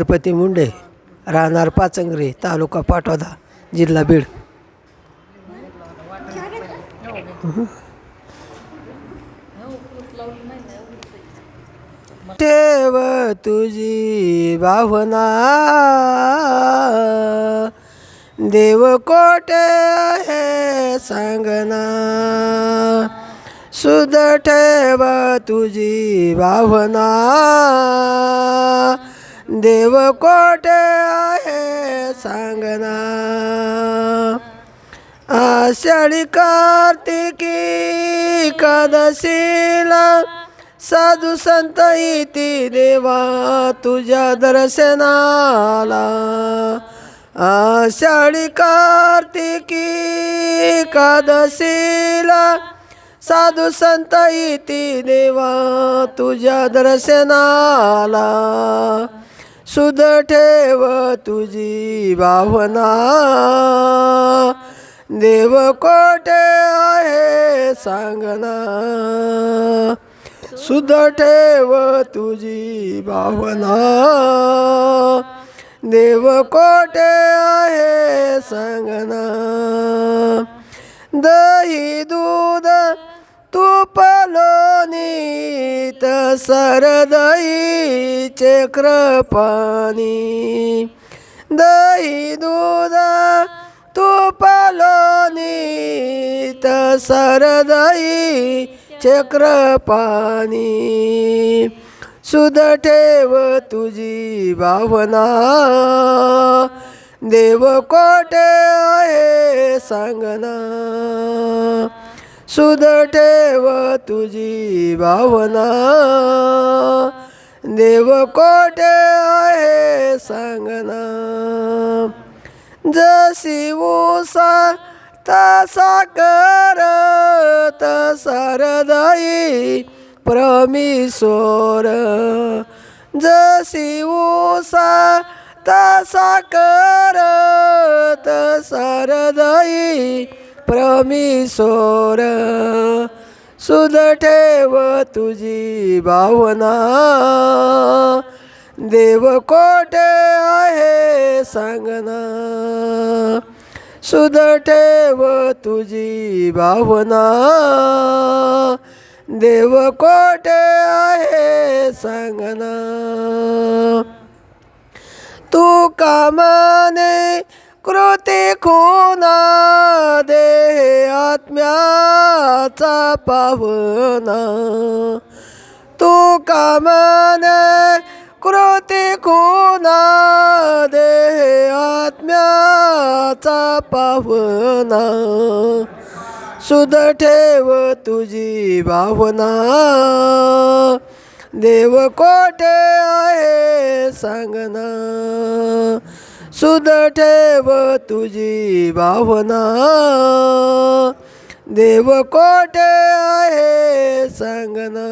गणपती मुंडे राहणार पाचंगरी तालुका पाटोदा जिल्हा बीड. ठेव तुझी भावना. देव कोटे आहे सांगना सुध ठेव तुझी भावना. देव कोटे आहे? सांगना आषाढी कार्तिकी कदशीला साधू संत इति देवा तुझ्या दर्शनाला. आषाढी कार्तिकी कादशीला साधू संत इति देवा तुझ्या दर्शनाला. सुद ठेव तुझी भावना. देव कोटे आहे सांगना सुध ठेव तुझी भावना. देव कोटे आहे सांगना दही दूध तूप सरदईचे कृपानी. दही दूध तुपलोनी लोणीत सरदई चक्रपाणी सुध ठेव तुझी भावना. देव कोटे आहे सांगना. सुध ठेव तुझी भावना. देव कोटे आहे सांगना जशी ऊसा तसा करत सरदाई प्रमिसोर जशी ऊसा तसा करत सरदाई प्रमिसोर सुध ठेव तुझी भावना. देव कोटे आहे सांगना? सुध ठेव तुझी भावना. देव कोटे आहे सांगना? तू कामाने कृती खुना आत्म्याचा पावना. तू कामने कृती खुना दे आत्म्याचा पावना. सुध ठेव तुझी भावना. देव कोठे आहे सांगना. सुध ठेव तुझी भावना. देवकोट आहे सांगना.